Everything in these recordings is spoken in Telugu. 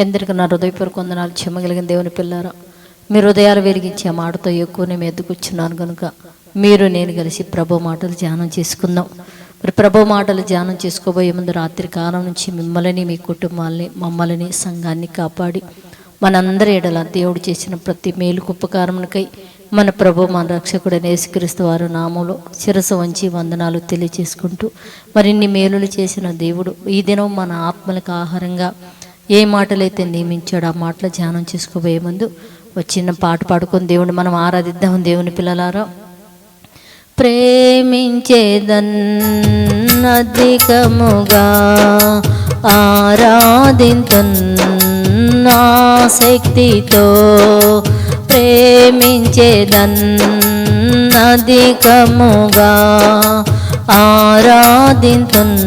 ఎందరికి నా హృదయపూర్వక వందనాలు చెమ్మగలిగిన దేవుని పిల్లారా మీ హృదయాలు వెలిగించి ఆ మాటతో ఎక్కువ నేను ఎద్దుకొచ్చున్నాను కనుక మీరు నేను కలిసి ప్రభు మాటలు ధ్యానం చేసుకుందాం. మరి ప్రభు మాటలు ధ్యానం చేసుకోబోయే ముందు రాత్రి కాలం నుంచి మిమ్మల్ని మీ కుటుంబాలని మమ్మల్ని సంఘాన్ని కాపాడి మనందరి ఎడల దేవుడు చేసిన ప్రతి మేలు ఉపకారమునికై మన ప్రభు మన రక్షకుడు యేసుక్రీస్తు వారు నామంలో శిరస వంచి వందనాలు తెలియచేసుకుంటూ మరిన్ని మేలులు చేసిన దేవుడు ఈ దినం మన ఆత్మలకు ఆహారంగా ఏ మాటలైతే నియమించాడో ఆ మాటలు ధ్యానం చేసుకోబోయే ముందు ఒక చిన్న పాట పాడుకొని దేవుని మనం ఆరాధిద్దాం దేవుని పిల్లలారా. ప్రేమించేదన్ అధికముగా ఆరాధింతన్ శక్తితో ప్రేమించేదన్ అధికముగా ఆరాధింతన్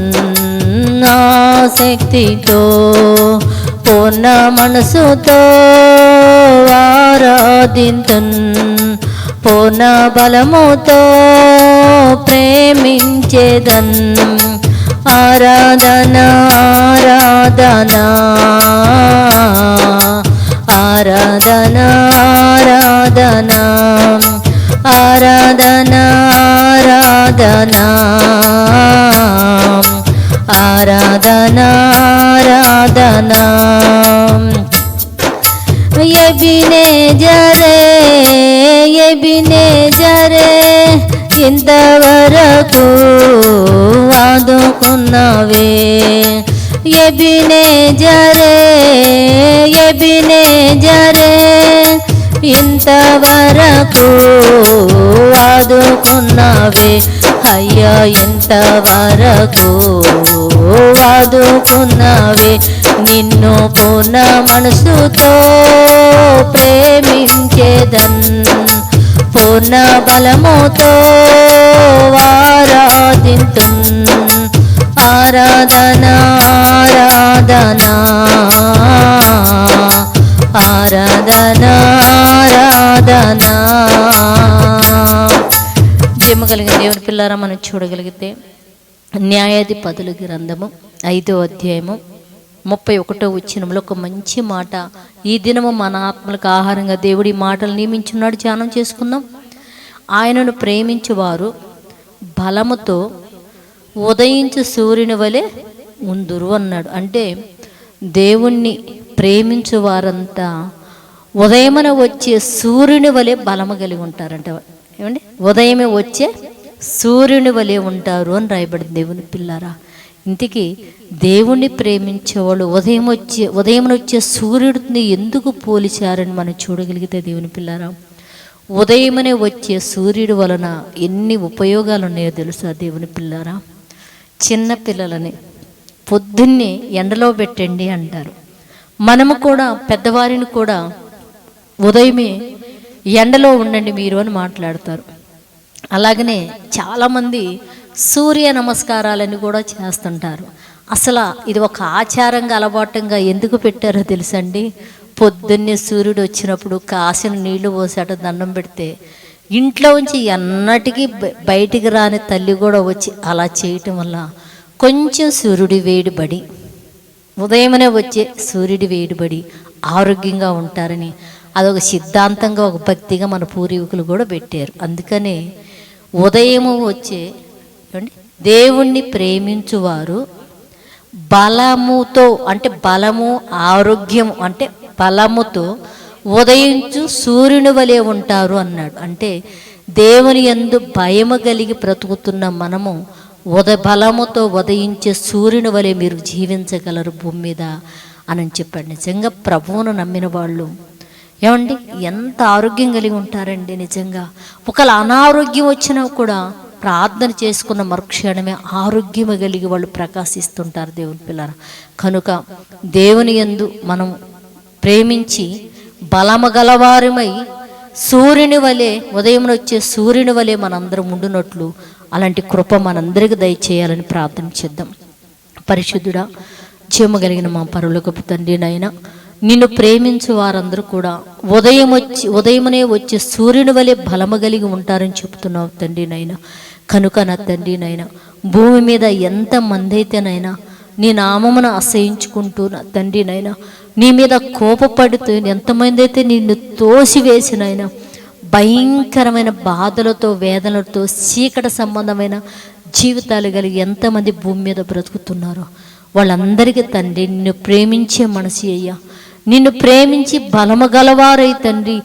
శక్తితో పూర్ణ మనసుతో ఆరాధింతున్. పూర్ణ బలముతో ప్రేమించేదన్. ఆరాధన ఆరాధన ఆరాధన ఆరాధన ఆరాధన ఆరాధన ఆరాధన ఆరాధనా. ఎబినే జరే ఎబినే జరే ఇంతవరకు ఆదుకున్నావే ఎబినే జరే ఎబినే జరే ఇంతవరకు ఆదుకున్నావే అయ్యా ఇంతవరకు ఆదుకున్నావే నిన్ను పూర్ణ మనసుతో ప్రేమించేదన్ పూర్ణ బలముతో ఆరాధింతు ఆరాధన ఆరాధన ఆరాధన ఆరాధన. జమ్మ కలిగిన దేవుని పిల్లారా మనం చూడగలిగితే న్యాయాధిపతుల గ్రంథము ఐదో అధ్యాయము ముప్పై ఒకటో వచ్చినంలో ఒక మంచి మాట. ఈ దినము మన ఆత్మలకు ఆహారంగా దేవుడి మాటలు నియమించున్నాడు. ధ్యానం చేసుకుందాం. ఆయనను ప్రేమించువారు బలముతో ఉదయించు సూర్యుని వలె ఉందురు అన్నాడు. అంటే దేవుణ్ణి ప్రేమించు వారంతా ఉదయమున వచ్చే సూర్యుని వలె బలము కలిగి ఉంటారంట. ఏమండి? ఉదయమే వచ్చే సూర్యుని వలె ఉంటారు అని రాయబడింది దేవుని పిల్లారా. ఇంటికి దేవుణ్ణి ప్రేమించేవాళ్ళు ఉదయం వచ్చే ఉదయం వచ్చే సూర్యుడిని ఎందుకు పోలిచారని మనం చూడగలిగితే దేవుని పిల్లారా? ఉదయమనే వచ్చే సూర్యుడి వలన ఎన్ని ఉపయోగాలు ఉన్నాయో తెలుసా దేవుని పిల్లారా? చిన్న పిల్లలని పొద్దున్నే ఎండలో పెట్టండి అంటారు. మనము కూడా పెద్దవారిని కూడా ఉదయమే ఎండలో ఉండండి మీరు అని మాట్లాడతారు. అలాగనే చాలామంది సూర్య నమస్కారాలని కూడా చేస్తుంటారు. అసలు ఇది ఒక ఆచారంగా అలవాటంగా ఎందుకు పెట్టారో తెలుసండి? పొద్దున్నే సూర్యుడు వచ్చినప్పుడు కాసిన నీళ్ళు పోసాట దండం పెడితే ఇంట్లో ఉంచి ఎన్నటికీ బయటికి రాని తల్లి కూడా వచ్చి అలా చేయటం వల్ల కొంచెం సూర్యుడి వేడిబడి ఉదయమనే వచ్చే సూర్యుడి వేడిబడి ఆరోగ్యంగా ఉంటారని అదొక సిద్ధాంతంగా ఒక భక్తిగా మన పూర్వీకులు కూడా పెట్టారు. అందుకనే ఉదయము వచ్చే దేవుణ్ణి ప్రేమించువారు బలముతో అంటే బలము ఆరోగ్యం అంటే బలముతో ఉదయించు సూర్యుని వలె ఉంటారు అన్నాడు. అంటే దేవుని ఎందు భయము కలిగి బ్రతుకుతున్న మనము ఉద బలముతో ఉదయించే సూర్యుని వలె మీరు జీవించగలరు భూమి మీద అని చెప్పాడు. నిజంగా ప్రభువును నమ్మిన వాళ్ళు. ఏమండి? ఎంత ఆరోగ్యం కలిగి ఉంటారండి నిజంగా. ఒకవేళ అనారోగ్యం వచ్చినా కూడా ప్రార్థన చేసుకున్న మరుక్షణమే ఆరోగ్యం కలిగి వాళ్ళు ప్రకాశిస్తుంటారు దేవుని పిల్లల కనుక దేవుని యందు మనం ప్రేమించి బలము గలవారమై సూర్యుని వలె ఉదయం వచ్చే సూర్యుని వలె మనందరం ఉండునట్లు అలాంటి కృప మనందరికి దయచేయాలని ప్రార్థన చేద్దాం. పరిశుద్ధుడా జీవము కలిగిన మా పరులకు తండ్రి నాయన నిన్ను ప్రేమించు వారందరూ కూడా ఉదయం వచ్చి ఉదయమునే వచ్చే సూర్యుని వలె బలము కలిగి ఉంటారని చెప్తున్నావు తండ్రి నాయన. కనుక నా తండ్రి నాయన భూమి మీద ఎంత మంది అయితేనైనా నీ నామమును అసహించుకుంటూ నా తండ్రి నాయన నీ మీద కోపపడుతూ ఎంతమంది అయితే నిన్ను తోసివేసినైనా భయంకరమైన బాధలతో వేదనలతో చీకటి సంబంధమైన జీవితాలు కలిగి ఎంతమంది భూమి మీద బ్రతుకుతున్నారో వాళ్ళందరికీ తండ్రి నిన్ను ప్రేమించే మనసు అయ్యా. నిన్ను ప్రేమించి బలమగలవారై తండ్రి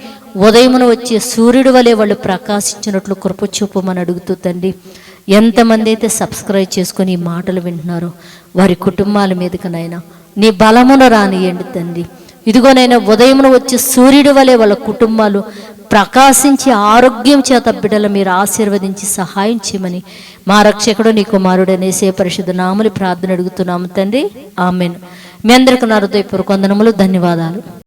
ఉదయమున వచ్చే సూర్యుడు వలె వాళ్ళు ప్రకాశించినట్లు కృప చూపమని అడుగుతూ తండ్రి ఎంతమంది అయితే సబ్స్క్రైబ్ చేసుకొని ఈ మాటలు వింటున్నారో వారి కుటుంబాల మీదకనైనా నీ బలమును రానియండి తండ్రి. ఇదిగోనైనా ఉదయమున వచ్చే సూర్యుడు వలె వాళ్ళ కుటుంబాలు ప్రకాశించి ఆరోగ్యం చేత బిడ్డలు మీరు ఆశీర్వదించి సహాయం చేయమని మా రక్షకుడు నీ కుమారుడు అనేసే పరిశుద్ధ నాములు ప్రార్థన అడుగుతున్నాము తండ్రి. ఆమెను. మీ అందరికీ నా హృదయపూర్వక వందనములు ధన్యవాదాలు.